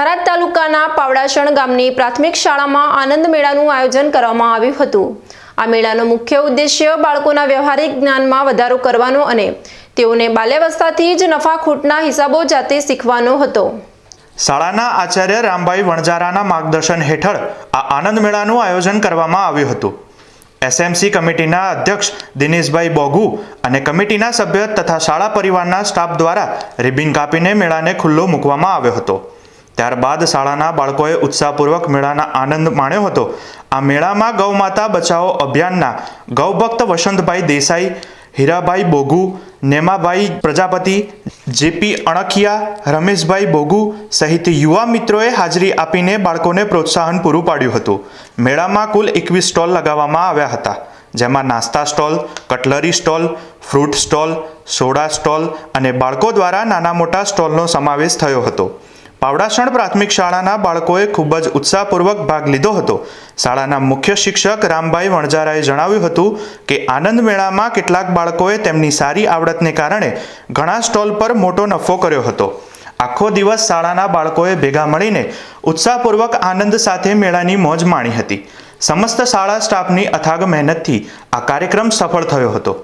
થરાદ તાલુકાના પાવડાસણ ગામની પ્રાથમિક શાળામાં આનંદ મેળાનું આયોજન કરવામાં આવ્યું હતું. આ મેળાનો મુખ્ય ઉદ્દેશ્ય બાળકોના વ્યવહારિક જ્ઞાનમાં વધારો કરવાનો અને તેઓને બાલ્યાવસ્થાથી જ નફાખોટના હિસાબો જાતે શીખવાનો હતો. શાળાના આચાર્ય રામભાઈ વણજારાના માર્ગદર્શન હેઠળ આ આનંદ મેળાનું આયોજન કરવામાં આવ્યું હતું. એસએમસી કમિટીના અધ્યક્ષ દિનેશભાઈ બોગુ અને કમિટીના સભ્ય તથા શાળા પરિવારના સ્ટાફ દ્વારા રિબિન કાપીને મેળાને ખુલ્લો મૂકવામાં આવ્યો હતો. ત્યારબાદ શાળાના બાળકોએ ઉત્સાહપૂર્વક મેળાના આનંદ માણ્યો હતો. આ મેળામાં ગૌમાતા બચાવો અભિયાનના ગૌભક્ત વસંતભાઈ દેસાઈ, હીરાભાઈ બોગુ, નેમાભાઈ પ્રજાપતિ, જેપી અણખિયા, રમેશભાઈ બોગુ સહિત યુવા મિત્રોએ હાજરી આપીને બાળકોને પ્રોત્સાહન પૂરું પાડ્યું હતું. મેળામાં કુલ એકવીસ સ્ટોલ લગાવવામાં આવ્યા હતા. જેમાં નાસ્તા stall, cutlery stall, fruit stall, soda stall અને બાળકો દ્વારા નાના મોટા સ્ટોલનો સમાવેશ થયો હતો. પાવડાસણ પ્રાથમિક શાળાના બાળકોએ ખૂબ જ ઉત્સાહપૂર્વક ભાગ લીધો હતો. શાળાના મુખ્ય શિક્ષક રામભાઈ વણજારાએ જણાવ્યું હતું કે આનંદ મેળામાં કેટલાક બાળકોએ તેમની સારી આવડતને કારણે ઘણા સ્ટોલ પર મોટો નફો કર્યો હતો. આખો દિવસ શાળાના બાળકોએ ભેગા મળીને ઉત્સાહપૂર્વક આનંદ સાથે મેળાની મોજ માણી હતી. સમસ્ત શાળા સ્ટાફની અથાગ મહેનતથી આ કાર્યક્રમ સફળ થયો હતો.